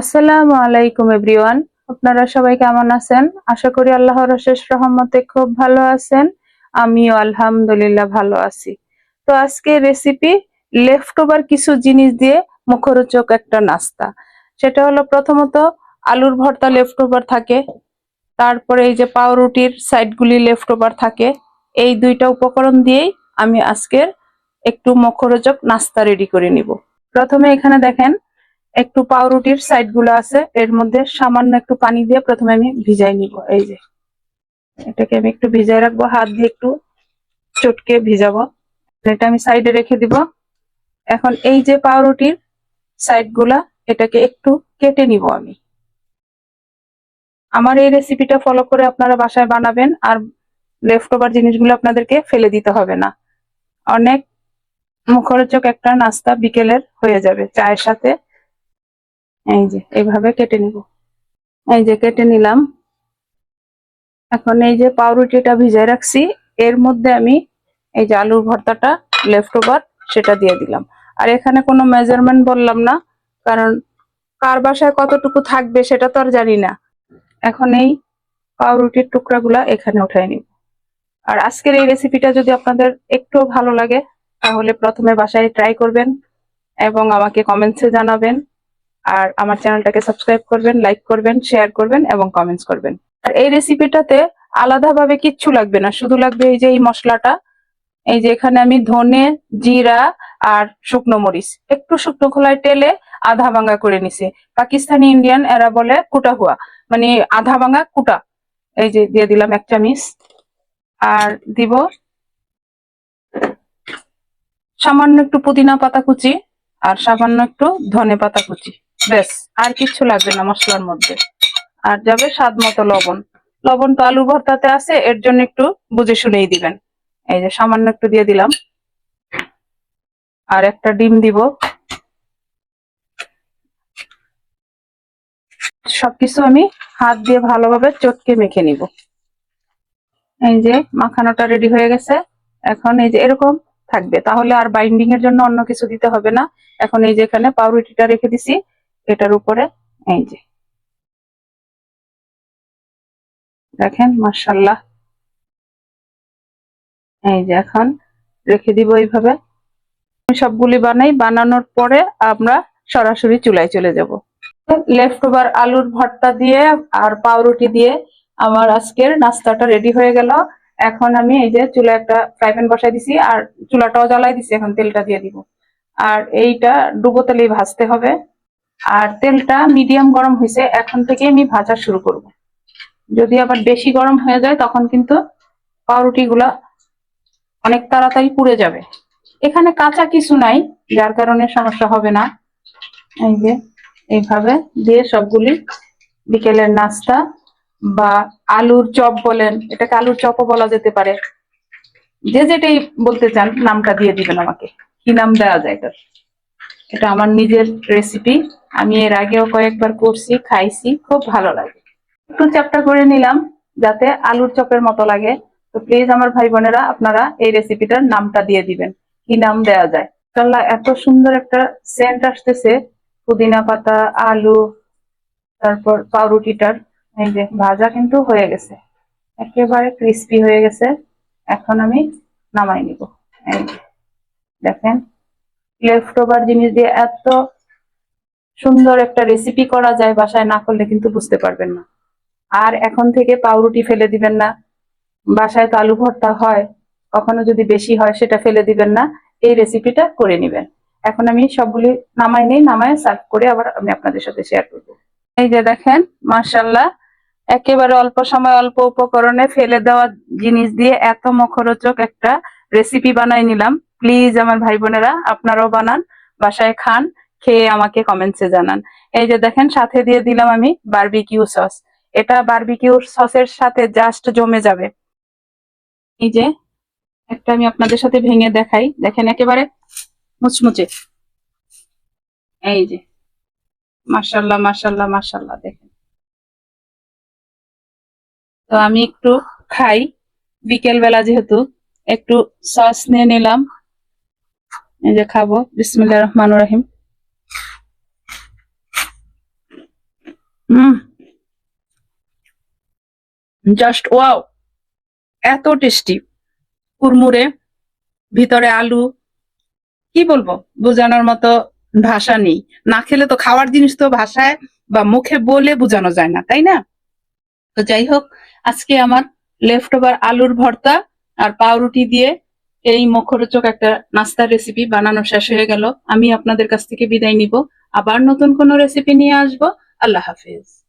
আসসালামু আলাইকুম, এভরিওয়ান। আপনারা সবাই কেমন আছেন? আশা করি আল্লাহর অশেষ রহমতে খুব ভালো আছেন। আমিও আলহামদুলিল্লাহ ভালো আছি। তো আজকে রেসিপি লেফট ওভার কিছু জিনিস দিয়ে মুখরোচক একটা নাস্তা। সেটা হলো প্রথমত আলুর ভর্তা লেফট ওভার থাকে। তারপরে এই যে পাউরুটির সাইডগুলি লেফট ওভার থাকে। এই দুইটা উপকরণ দিয়েই আমি আজকের একটু মুখরোচক নাস্তা রেডি করে নিব। প্রথমে এখানে দেখেন একটু পাউরুটির সাইডগুলো আছে, এর মধ্যে সামান্য একটু পানি দিয়ে প্রথমে আমি ভিজাই নিব, এই যে। এটাকে আমি একটু ভিজাই রাখব, হাত দিয়ে একটু চটকে ভিজাবো। এটা আমি সাইডে রেখে দিব। এখন এই যে পাউরুটির সাইডগুলা এটাকে একটু কেটে নিব আমি। আমার এই রেসিপিটা ফলো করে আপনারা বাসায় বানাবেন, আর লেফট ওভার জিনিসগুলো আপনাদেরকে ফেলে দিতে হবে না। অনেক মুখরোচক একটা নাস্তা বিকেলের হয়ে যাবে, চায়ের সাথে। এই যে, এইভাবে কেটে নিব। এই যে, কেটে নিলাম। এখন এই যে পাউরুটিটা ভিজাই রাখছি, এর মধ্যে আমি এই যে আলুর ভর্তাটা লেফট ওভার সেটা দিয়ে দিলাম। আর এখানে কোনো মেজারমেন্ট বললাম না, কারণ কার বাসায় কতটুকু থাকবে সেটা তো আর জানি না। এখন এই পাউরুটির টুকরাগুলা এখানে উঠাই নিব। আর আজকের এই রেসিপিটা যদি আপনাদের একটু ভালো লাগে, তাহলে প্রথমে বাসায় ট্রাই করবেন এবং আমাকে কমেন্টসে জানাবেন। আর আমার চ্যানেলটাকে সাবস্ক্রাইব করবেন লাইক করবেন শেয়ার করবেন এবং কমেন্টস করবেন। আর এই রেসিপিটাতে আলাদাভাবে কিচ্ছু লাগবে না, শুধু লাগবে এই যে এই মশলাটা, এই যে এখানে আমি ধনে, জিরা আর শুকনো মরিচ, একটু শুকনো খোলায় তেলে আধা ভাঙা করে নিছে। পাকিস্তানি ইন্ডিয়ান এরা বলে কুটা হুয়া মানে আধা ভাঙা কুটা। এই যে দিয়ে দিলাম এক চামিচ। আর দিব সামান্য একটু পুদিনা পাতা কুচি আর সামান্য একটু ধনে পাতা কুচি ব্যাস, আর কিচ্ছু লাগবে না মশলার মধ্যে। আর যাবে স্বাদ মতো লবণ। লবণ তো আলু ভর্তাতে আছে, এর জন্য একটু বুঝে শুনেই দিবেন। এই যে সামান্য একটু দিয়ে দিলাম। আর একটা ডিম দিব। সবকিছু আমি হাত দিয়ে ভালোভাবে চটকে মেখে নিব। এই যে মাখানোটা রেডি হয়ে গেছে। এখন এই যে এরকম থাকবে। তাহলে আর বাইন্ডিং এর জন্য অন্য কিছু দিতে হবে না। এখন এই যে এখানে পাউরুটিটা রেখে দিছি। এটার উপরে, এই যে। দেখেন মার্শাল্লাহ এই যে, এখন রেখে দিব এইভাবে। সবগুলি বানাই, বানানোর পরে আমরা সরাসরি চুলায় চলে যাব। লেফট ওভার আলুর ভর্তা দিয়ে আর পাউরুটি দিয়ে আমার আজকের নাস্তাটা রেডি হয়ে গেল। এখন আমি এই যে চুলা একটা ফ্রাই প্যান বসাই দিছি আর চুলাটাও জ্বালাই দিছি, এখন তেলটা দিয়ে দিব। আর এইটা ডুবো তেলেই ভাজতে হবে। আর তেলটা মিডিয়াম গরম হয়েছে, এখন থেকে আমি ভাজা শুরু করব। যদি আবার বেশি গরম হয়ে যায়, তখন কিন্তু পাউরুটি গুলা অনেক তাড়াতাড়ি পুড়ে যাবে। এখানে কাঁচা কিছু নাই, যার কারণে সমস্যা হবে না। এই যে, এইভাবে দিয়ে সবগুলি বিকেলের নাস্তা বা আলুর চপ বলেন, এটাকে আলুর চপও বলা যেতে পারে। যে যেটাই বলতে চান, নামটা দিয়ে দিবেন আমাকে। কি নাম দেওয়া যায় এটার? এটা আমার নিজের রেসিপি আমি এর আগেও কয়েকবার করছি, খাইছি, খুব ভালো লাগে। একটু চ্যাপটা করে নিলাম, যাতে আলুর চপের মতো লাগে। তো প্লিজ আমার ভাই বোনেরা, আপনারা এই রেসিপিটার নামটা দিয়ে দিবেন। কি নাম দেওয়া যায়? ইনশাল্লাহ এত সুন্দর একটা সেন্ট আসতেছে। পুদিনা পাতা, আলু, তারপর পাউরুটিটার, এই যে ভাজা কিন্তু হয়ে গেছে। একেবারে ক্রিস্পি হয়ে গেছে। এখন আমি নামাই নিব। দেখেন লেফট ওভার জিনিস দিয়ে এত সুন্দর একটা রেসিপি করা যায় বাসায় না করলে কিন্তু বুঝতে পারবেন না। আর এখন থেকে পাউরুটি ফেলে দিবেন না। বাসায় তো আলু ভর্তা হয়, কখনো যদি বেশি হয় সেটা ফেলে দিবেন না। এই রেসিপিটা করে নেবেন। এখন আমি সবগুলি নামাই নেই, নামায় সার্ভ করে আবার আমি আপনাদের সাথে শেয়ার করব। এই যে দেখেন মার্শাল্লাহ একেবারে অল্প সময় অল্প উপকরণে ফেলে দেওয়া জিনিস দিয়ে এত মুখরোচক একটা রেসিপি বানাই নিলাম। প্লিজ আমার ভাই বোনেরা, আপনারাও বানান, বাসায় খান। খেয়ে আমাকে কমেন্টসে জানান। এই যে দেখেন, সাথে দিয়ে দিলাম আমি বার্বিকিউ সস এটা বারবিকিউ সসের সাথে জাস্ট জমে যাবে। এই যে, একটা আমি আপনাদের সাথে ভেঙে দেখাই। দেখেন, একেবারে মুচমুচে। এই যে, মাশাল্লাহ মাশাল্লাহ মাশাল্লাহ, দেখেন। তো আমি একটু খাই। বিকেল বেলা যেহেতু, একটু সস নিয়ে নিলাম। এই যে খাব। বিসমিল্লাহ রহমান রহিম। হুম। জাস্ট ওয়াও এত টেস্টি কুরমুরে ভিতরে আলু, কি বলব? বোঝানোর মতো ভাষা নেই। না খেলে তো খাওয়ার জিনিস তো ভাষায় বা মুখে বলে বোঝানো যায় না, তাই না? তো যাই হোক, আজকে আমার লেফট ওভার আলুর ভর্তা আর পাউরুটি দিয়ে এই মুখরোচক একটা নাস্তার রেসিপি বানানো শেষ হয়ে গেল। আমি আপনাদের কাছ থেকে বিদায় নিব। আবার নতুন কোনো রেসিপি নিয়ে আসব। الله حافظ.